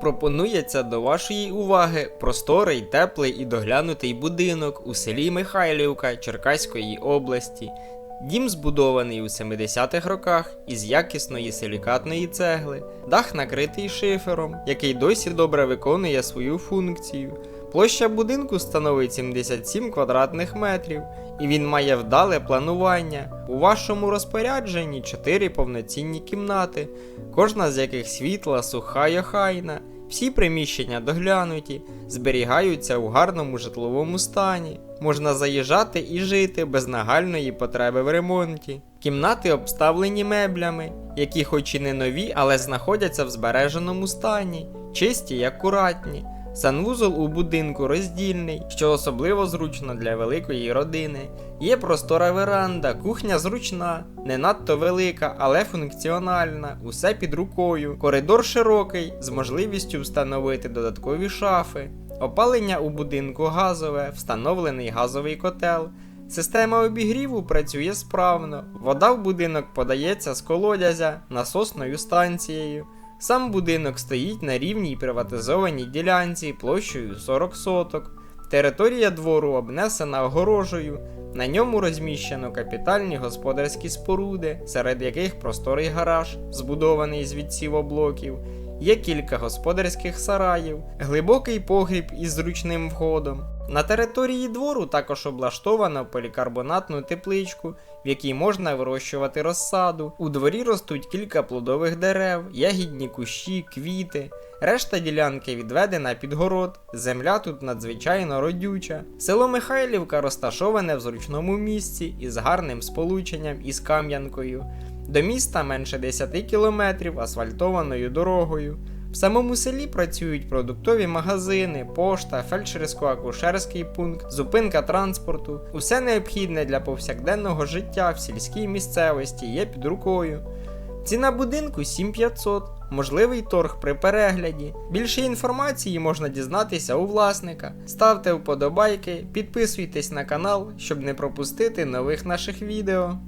Пропонується до вашої уваги просторий, теплий і доглянутий будинок у селі Михайлівка Черкаської області. Дім збудований у 70-х роках із якісної силікатної цегли, дах накритий шифером, який досі добре виконує свою функцію. Площа будинку становить 77 квадратних метрів, і він має вдале планування. У вашому розпорядженні 4 повноцінні кімнати, кожна з яких світла, суха й охайна. Всі приміщення доглянуті, зберігаються у гарному житловому стані. Можна заїжджати і жити без нагальної потреби в ремонті. Кімнати обставлені меблями, які хоч і не нові, але знаходяться в збереженому стані, чисті й акуратні. Санвузол у будинку роздільний, що особливо зручно для великої родини. Є простора веранда, кухня зручна, не надто велика, але функціональна, усе під рукою. Коридор широкий, з можливістю встановити додаткові шафи. Опалення у будинку газове, встановлений газовий котел. Система обігріву працює справно. Вода в будинок подається з колодязя насосною станцією. Сам будинок стоїть на рівній приватизованій ділянці площею 40 соток. Територія двору обнесена огорожею. На ньому розміщено капітальні господарські споруди, серед яких просторий гараж, збудований з відсівоблоків. Є кілька господарських сараїв, глибокий погріб із зручним входом. На території двору також облаштовано полікарбонатну тепличку, в якій можна вирощувати розсаду. У дворі ростуть кілька плодових дерев, ягідні кущі, квіти. Решта ділянки відведена під город. Земля тут надзвичайно родюча. Село Михайлівка розташоване в зручному місці із гарним сполученням із Кам'янкою. До міста менше 10 кілометрів асфальтованою дорогою. В самому селі працюють продуктові магазини, пошта, фельдшерсько-акушерський пункт, зупинка транспорту. Усе необхідне для повсякденного життя в сільській місцевості є під рукою. Ціна будинку 7500, можливий торг при перегляді. Більше інформації можна дізнатися у власника. Ставте вподобайки, підписуйтесь на канал, щоб не пропустити нових наших відео.